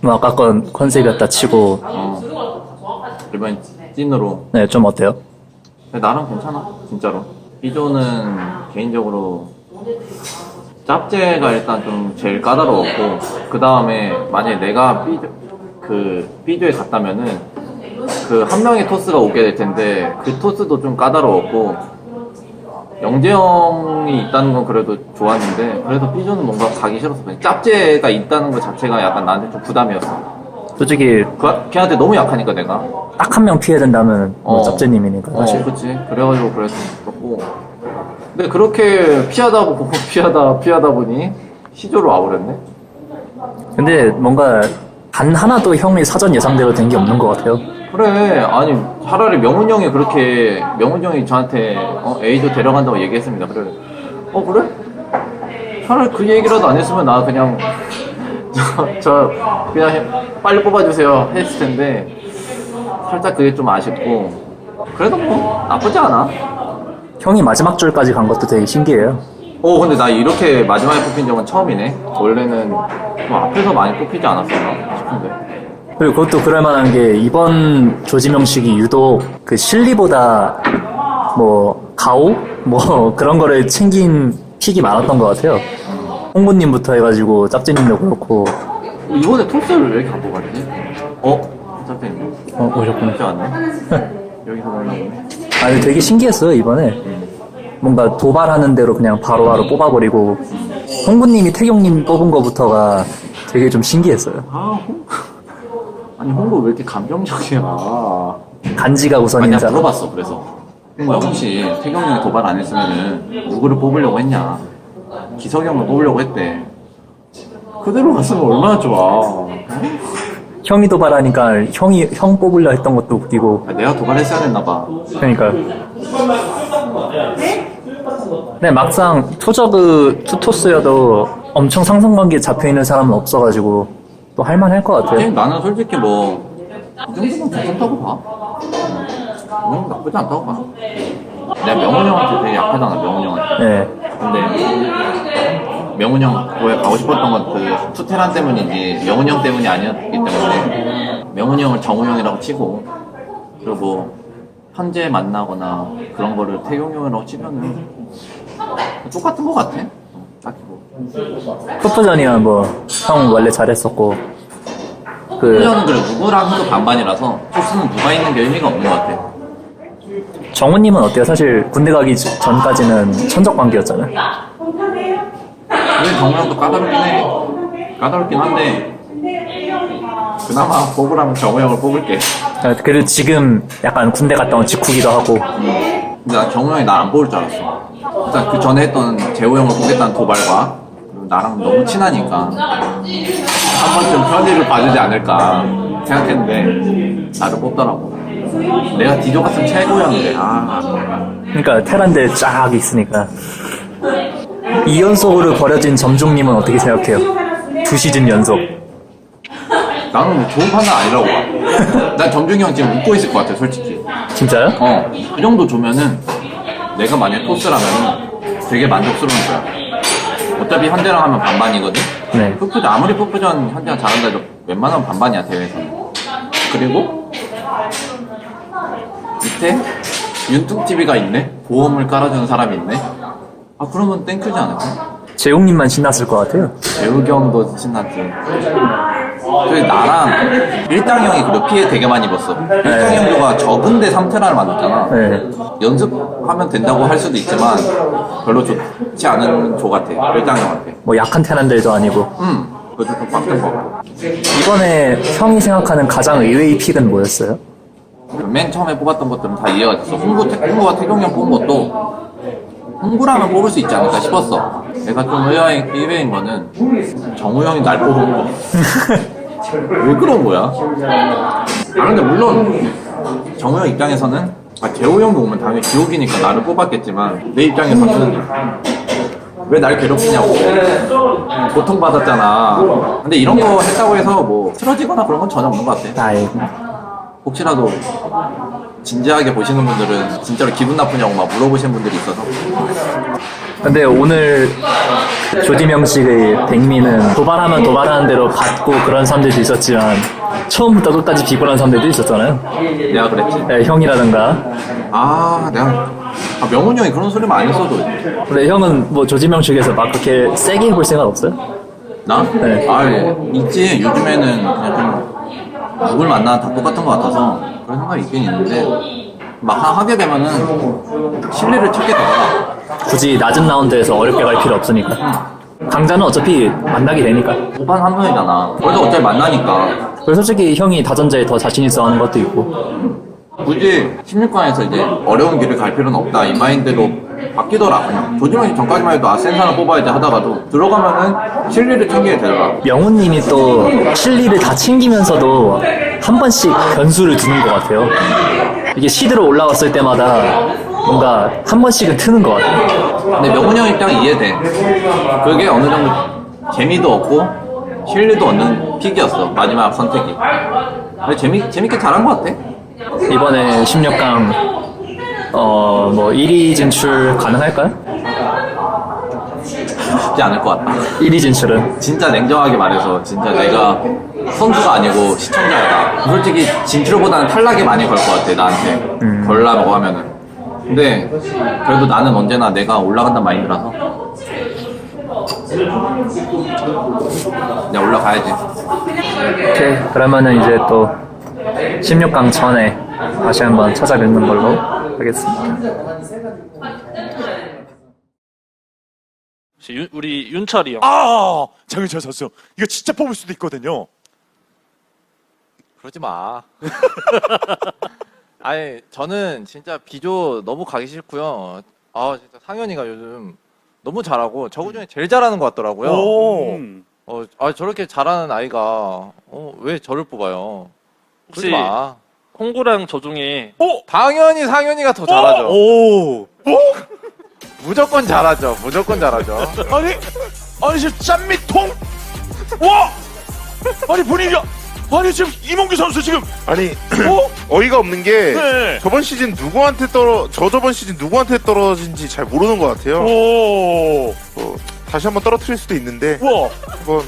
뭐 아까 건 컨셉이었다 치고 어. 이번 찐으로. 네 좀 어때요? 근데 나름 괜찮아, 진짜로. B조는 개인적으로 짭제가 일단 좀 제일 까다로웠고, 그 다음에 만약에 내가 B조, 그 B조에 갔다면은 그 한 명의 토스가 오게 될 텐데, 그 토스도 좀 까다로웠고, 영재형이 있다는 건 그래도 좋았는데, 그래도 B조는 뭔가 가기 싫었어. 그냥 짭제가 있다는 것 자체가 약간 나한테 좀 부담이었어. 솔직히 그, 걔한테 너무 약하니까 내가. 딱 한 명 피해야 된다면 뭐 어. 짭제님이니까 사실 어, 그치. 그래가지고 그래서 그렇고. 근데 그렇게 피하다 보고 피하다 피하다 보니 시조로 와버렸네. 근데 뭔가 단 하나도 형이 사전 예상대로 된 게 없는 것 같아요 그래. 아니 차라리 명훈 형이 그렇게 명훈 형이 저한테 어, A조 데려간다고 얘기했습니다. 그래. 어 그래? 차라리 그 얘기라도 안 했으면 나 그냥 저, 저 그냥 해- 빨리 뽑아주세요 했을 텐데 살짝 그게 좀 아쉽고 그래도 뭐 나쁘지 않아. 형이 마지막 줄까지 간 것도 되게 신기해요 오 근데 나 이렇게 마지막에 뽑힌 적은 처음이네 원래는 좀 앞에서 많이 뽑히지 않았었나 싶은데 그리고 그것도 그럴 만한 게 이번 조지명식이 유독 그 실리보다 뭐 가오 뭐 그런 거를 챙긴 픽이 많았던 것 같아요. 홍구님부터 해가지고 짭제님도 그렇고 이번에 토스를 왜 이렇게 갖고 갔지? 어? 짭짤님 어, 오셨구나. 진짜 왔네 여기서 만나보네 아 근데 되게 신기했어요 이번에 뭔가 도발하는 대로 그냥 바로바로 뽑아버리고 홍구님이 태경님 뽑은 거부터가 되게 좀 신기했어요. 아 홍... 아니 홍보 왜 이렇게 감정적이야? 간지가 아니 우선인 내가? 사람. 물어봤어 그래서. 홍보야 혹시 태경 형이 도발 안 했으면은 누구를 뽑으려고 했냐? 기석이 형을 뽑으려고 했대. 그대로 갔으면 얼마나 좋아. 형이 도발하니까 형이 형 뽑으려 했던 것도 웃기고. 아, 내가 도발했어야 됐나 봐. 그러니까. 네, 막상 투저그 투토스여도 엄청 상성관계에 잡혀 있는 사람은 없어가지고 또 할만할 것 같아요. 게임 나는 솔직히 뭐, 이 정도면 괜찮다고 봐. 이 정도 나쁘지 않다고 봐. 내가 명훈 형한테 되게 약하잖아, 명훈 형한테. 네. 근데, 명훈 형 거에 가고 싶었던 건그 투테란 때문이지, 명훈 형 때문이 아니었기 때문에, 명훈 형을 정우 형이라고 치고, 그리고 뭐, 현재 만나거나 그런 거를 태용 형이라고 치면은, 똑같은 거 같아. 딱히 뭐. 뭐형 원래 잘했었고 그 훈련은 그래, 누구랑 해도 반반이라서, 토스는 누가 있는 게 의미가 없는 것 같아. 정우님은 어때요? 사실 군대 가기 전까지는 천적 관계였잖아요. 근데 정우형도 까다롭긴 해. 까다롭긴 한데 그나마 뽑으라면 정우 형을 뽑을게. 아, 그래도 지금 약간 군대 갔다 온 직후기도 하고 근데 나 정우 형이 나안 뽑을 줄 알았어. 일단 그 전에 했던 재호 형을 뽑겠다는 도발과 나랑 너무 친하니까 한 번쯤 편의를 봐주지 않을까 생각했는데 나를 뽑더라고. 내가 디조 같은 최고 형인데 아 그러니까 테란데 쫙 있으니까 2연속으로 버려진 점중님은 어떻게 생각해요? 두 시즌 연속 나는 뭐 좋은 판단 아니라고 봐. 난 점중이 형 지금 웃고 있을 것 같아 솔직히. 진짜요? 어, 그 정도 주면은 내가 만약 토스라면 되게 만족스러운 거야. 어차피 현대랑 하면 반반이거든? 네. 풋풋, 아무리 풋풋전 현대가 잘한다 해도 웬만하면 반반이야, 대회에서는. 그리고 밑에 윤뚱TV가 있네? 보험을 깔아주는 사람이 있네? 아, 그러면 땡큐지 않을까? 재용님만 신났을 것 같아요. 재욱이 형도 신났지. 저기 나랑 일당 형이 그리고 피해 되게 많이 입었어. 일당 형도가 적은데 3테라를 만났잖아. 네. 연습하면 된다고 할 수도 있지만 별로 좋지 않은 조 같아. 일당 형한테. 뭐 약한 테란들도 아니고 음, 그것도 좀 빡센 것 같고. 이번에 형이 생각하는 가장 의외의 픽은 뭐였어요? 맨 처음에 뽑았던 것들은 다 이해가 됐어. 홍구, 태, 홍구가 태경이 형 뽑은 것도 홍구라면 뽑을 수 있지 않을까 싶었어. 내가 좀 의외인, 의외인 거는 정우 형이 날 뽑은 거. 왜 그런 거야? 아 근데 물론 정우 형 입장에서는 아, 재호 형이 오면 당연히 지옥이니까 나를 뽑았겠지만 내 입장에서는 왜 날 괴롭히냐고 고통받았잖아 근데 이런 거 했다고 해서 뭐 틀어지거나 그런 건 전혀 없는 것 같아 아이고 혹시라도 진지하게 보시는 분들은 진짜로 기분 나쁘냐고 막 물어보시는 분들이 있어서 근데 오늘 조지명 씨의 백미는 도발하면 도발하는 대로 받고 그런 사람들도 있었지만 처음부터 끝까지 비굴한 사람들도 있었잖아요. 내가 그랬지. 네, 형이라든가. 아 내가 아, 명훈이 형이 그런 소리만 안 했어도 근데 형은 뭐 조지명 측에서 막 그렇게 세게 해볼 생각 없어요? 나? 네. 아 예. 있지 요즘에는 그냥 좀 누굴 만나 다 똑같은 것 같아서 그런 생각이 있긴 있는데 막 하- 하게 되면은 실리를 찾게 되더라 굳이 낮은 라운드에서 어렵게 갈 필요 없으니까. 강자는 어차피 만나게 되니까. 후반 한 번이잖아 그래도 어차피 만나니까 그리고 솔직히 형이 다전자에 더 자신 있어 하는 것도 있고. 굳이 16강에서 이제 어려운 길을 갈 필요는 없다 이 마인드로 바뀌더라 그냥 조지명이 전까지만 해도 아센 사람 뽑아야지 하다가도 들어가면은 실리를 챙기게 되더라 명훈님이 또 실리를 다 챙기면서도 한 번씩 변수를 두는 것 같아요. 이게 시드로 올라왔을 때마다 뭔가 한 번씩은 트는 것 같아요. 근데 명훈이 형 입장이 이해돼 그게 어느 정도 재미도 없고 실리도 얻는 픽이었어 마지막 선택이 근데 재미, 재밌게 잘한 것 같아 이번에 16강 어 뭐 1위 진출 가능할까요? 쉽지 않을 것 같다 1위 진출은 진짜 냉정하게 말해서 진짜 내가 선수가 아니고 시청자다. 솔직히 진출보다는 탈락이 많이 걸 것 같아 나한테 걸라고 하면은. 근데 그래도 나는 언제나 내가 올라간단 마인드라서 그냥 올라가야지. 오케이 그러면은 이제 또 16강 전에 다시 한번 찾아뵙는 걸로 하겠습니다. 우리 윤철이 형. 아, 장윤철 선수. 이거 진짜 뽑을 수도 있거든요. 그러지 마. 아니 저는 진짜 비조 너무 가기 싫고요. 아 진짜 상현이가 요즘 너무 잘하고 저거 중에 제일 잘하는 것 같더라고요. 오. 어, 아 저렇게 잘하는 아이가 어, 왜 저를 뽑아요? 그러지 마. 홍구랑 저 중에 오. 당연히 상현이가 더 잘하죠. 오. 무조건 잘하죠. 무조건 잘하죠. 아니, 아니 지금 짠미통? 와. 아니 분위기가. 아니 지금 이몽규 선수 지금. 아니 어? 어이가 없는 게 네. 저번 시즌 누구한테 떨어 저 저번 시즌 누구한테 떨어진지 잘 모르는 것 같아요. 오. 어, 다시 한번 떨어뜨릴 수도 있는데 와. 이건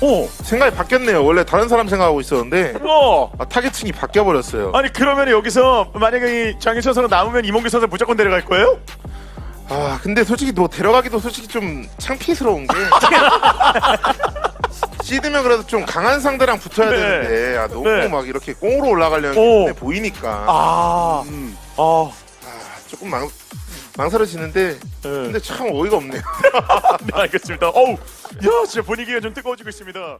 오. 생각이 바뀌었네요. 원래 다른 사람 생각하고 있었는데 와. 아, 타겟층이 바뀌어 버렸어요. 아니 그러면 여기서 만약에 이 장윤철 선수 남으면 이몽규 선수 무조건 데려갈 거예요? 아 근데 솔직히 너 데려가기도 솔직히 좀 창피스러운 게 시드면 그래도 좀 강한 상대랑 붙어야 네. 되는데 아, 너무 네. 막 이렇게 꽁으로 올라가려는 게 오. 눈에 보이니까 아. 아. 아, 조금 망 망설여지는데 네. 근데 참 어이가 없네요. 네, 알겠습니다. 어우. 야, 진짜 분위기가 좀 뜨거워지고 있습니다.